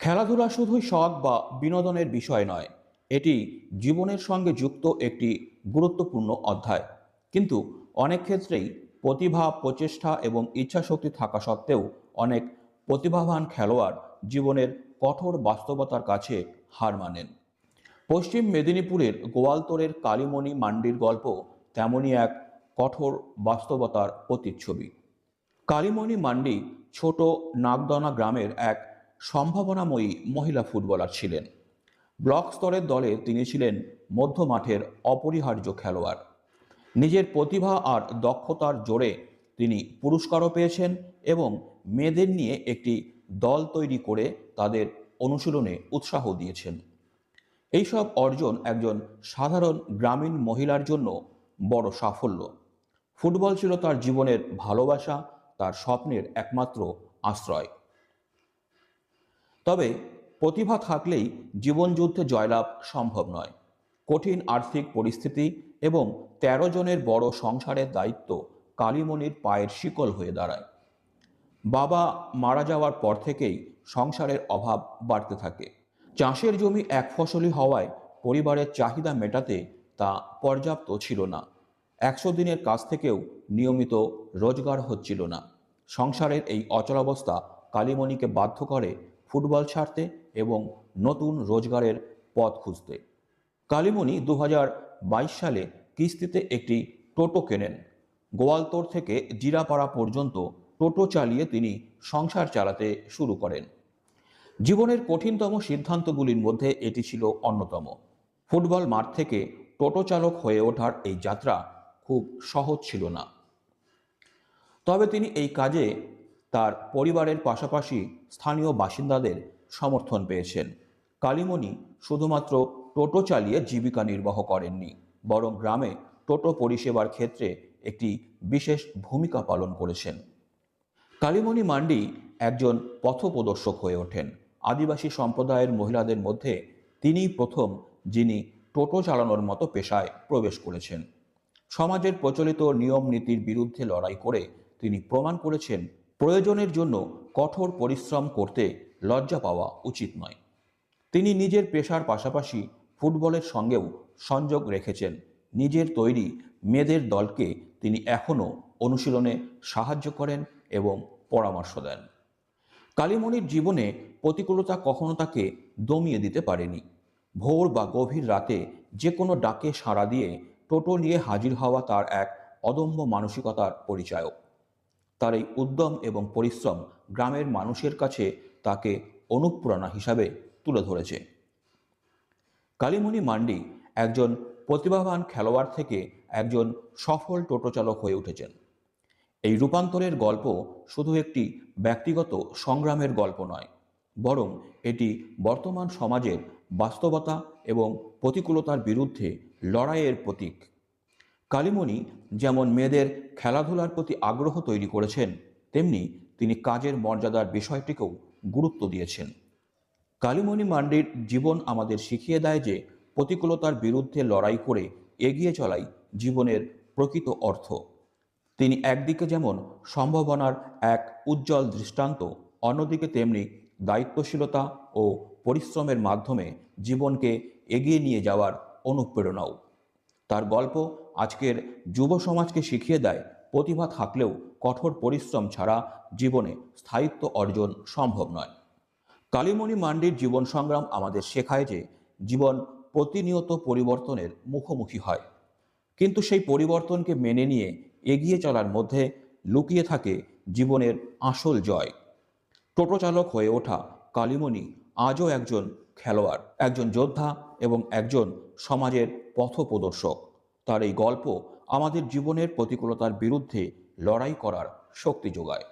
খেলাধুলা শুধুই শখ বা বিনোদনের বিষয় নয়, এটি জীবনের সঙ্গে যুক্ত একটি গুরুত্বপূর্ণ অধ্যায়। কিন্তু অনেক ক্ষেত্রেই প্রতিভা, প্রচেষ্টা এবং ইচ্ছাশক্তি থাকা সত্ত্বেও অনেক প্রতিভাবান খেলোয়াড় জীবনের কঠোর বাস্তবতার কাছে হার মানেন। পশ্চিম মেদিনীপুরের গোয়ালতোড়ের কালীমণি মান্ডির গল্প তেমনই এক কঠোর বাস্তবতার প্রতিচ্ছবি। কালীমণি মান্ডি ছোট নাগদনা গ্রামের এক সম্ভাবনাময়ী মহিলা ফুটবলার ছিলেন। ব্লক স্তরের দলে তিনি ছিলেন মধ্য মাঠের অপরিহার্য খেলোয়াড়। নিজের প্রতিভা আর দক্ষতার জোরে তিনি পুরস্কারও পেয়েছেন এবং মেয়েদের নিয়ে একটি দল তৈরি করে তাদের অনুশীলনে উৎসাহ দিয়েছেন। এইসব অর্জন একজন সাধারণ গ্রামীণ মহিলার জন্য বড় সাফল্য। ফুটবল ছিল তার জীবনের ভালোবাসা, তার স্বপ্নের একমাত্র আশ্রয়। তবে প্রতিভা থাকলেই জীবনযুদ্ধে জয়লাভ সম্ভব নয়। কঠিন আর্থিক পরিস্থিতি এবং তেরো জনের বড় সংসারের দায়িত্ব কালীমণির পায়ের শিকল হয়ে দাঁড়ায়। বাবা মারা যাওয়ার পর থেকেই সংসারের অভাব বাড়তে থাকে। চাষের জমি এক ফসলি হওয়ায় পরিবারের চাহিদা মেটাতে তা পর্যাপ্ত ছিল না। একশো দিনের কাছ থেকেও নিয়মিত রোজগার হচ্ছিল না। সংসারের এই অচলাবস্থা কালীমণিকে বাধ্য করে ফুটবল ছাড়তে এবং নতুন রোজগারের পথ খুঁজতে। কালীমণি দু সালে কিস্তিতে একটি টোটো কেনেন। গোয়ালতোড় থেকে জিরাপাড়া পর্যন্ত টোটো চালিয়ে তিনি সংসার চালাতে শুরু করেন। জীবনের কঠিনতম সিদ্ধান্তগুলির মধ্যে এটি ছিল অন্যতম। ফুটবল মাঠ থেকে টোটো চালক হয়ে ওঠার এই যাত্রা খুব সহজ ছিল না। তবে তিনি এই কাজে তার পরিবারের পাশাপাশি স্থানীয় বাসিন্দাদের সমর্থন পেয়েছেন। কালীমণি শুধুমাত্র টোটো চালিয়ে জীবিকা নির্বাহ করেননি, বরং গ্রামে টোটো পরিষেবার ক্ষেত্রে একটি বিশেষ ভূমিকা পালন করেছেন। কালীমণি মান্ডি একজন পথপ্রদর্শক হয়ে ওঠেন। আদিবাসী সম্প্রদায়ের মহিলাদের মধ্যে তিনিই প্রথম যিনি টোটো চালানোর মতো পেশায় প্রবেশ করেছেন। সমাজের প্রচলিত নিয়ম নীতির বিরুদ্ধে লড়াই করে তিনি প্রমাণ করেছেন প্রয়োজনের জন্য কঠোর পরিশ্রম করতে লজ্জা পাওয়া উচিত নয়। তিনি নিজের পেশার পাশাপাশি ফুটবলের সঙ্গেও সংযোগ রেখেছেন। নিজের তৈরি মেয়েদের দলকে তিনি এখনও অনুশীলনে সাহায্য করেন এবং পরামর্শ দেন। কালীমণির জীবনে প্রতিকূলতা কখনো তাকে দমিয়ে দিতে পারেনি। ভোর বা গভীর রাতে যে কোনো ডাকে সাড়া দিয়ে টোটো নিয়ে হাজির হওয়া তার এক অদম্য মানসিকতার পরিচায়ক। তার এই উদ্যম এবং পরিশ্রম গ্রামের মানুষের কাছে তাকে অনুপ্রেরণা হিসাবে তুলে ধরেছে। কালীমণি মান্ডি একজন প্রতিভাবান খেলোয়াড় থেকে একজন সফল টোটো চালক হয়ে উঠেছেন। এই রূপান্তরের গল্প শুধু একটি ব্যক্তিগত সংগ্রামের গল্প নয়, বরং এটি বর্তমান সমাজের বাস্তবতা এবং প্রতিকূলতার বিরুদ্ধে লড়াইয়ের প্রতীক। কালীমণি যেমন মেয়েদের খেলাধুলার প্রতি আগ্রহ তৈরি করেছেন, তেমনি তিনি কাজের মর্যাদার বিষয়টিকেও গুরুত্ব দিয়েছেন। কালীমণি মান্ডির জীবন আমাদের শিখিয়ে দেয় যে প্রতিকূলতার বিরুদ্ধে লড়াই করে এগিয়ে চলাই জীবনের প্রকৃত অর্থ। তিনি একদিকে যেমন সম্ভাবনার এক উজ্জ্বল দৃষ্টান্ত, অন্যদিকে তেমনি দায়িত্বশীলতা ও পরিশ্রমের মাধ্যমে জীবনকে এগিয়ে নিয়ে যাওয়ার অনুপ্রেরণাও। তার গল্প আজকের যুব সমাজকে শিখিয়ে দেয়, প্রতিভা থাকলেও কঠোর পরিশ্রম ছাড়া জীবনে স্থায়িত্ব অর্জন সম্ভব নয়। কালীমণি মান্ডির জীবন সংগ্রাম আমাদের শেখায় যে জীবন প্রতিনিয়ত পরিবর্তনের মুখোমুখি হয়। কিন্তু সেই পরিবর্তনকে মেনে নিয়ে এগিয়ে চলার মধ্যে লুকিয়ে থাকে জীবনের আসল জয়। টোটো চালক হয়ে ওঠা কালীমণি আজও একজন খেলোয়াড়, একজন যোদ্ধা এবং একজন সমাজের পথপ্রদর্শক। তার এই গল্প আমাদের জীবনের প্রতিকূলতার বিরুদ্ধে লড়াই করার শক্তি যোগায়।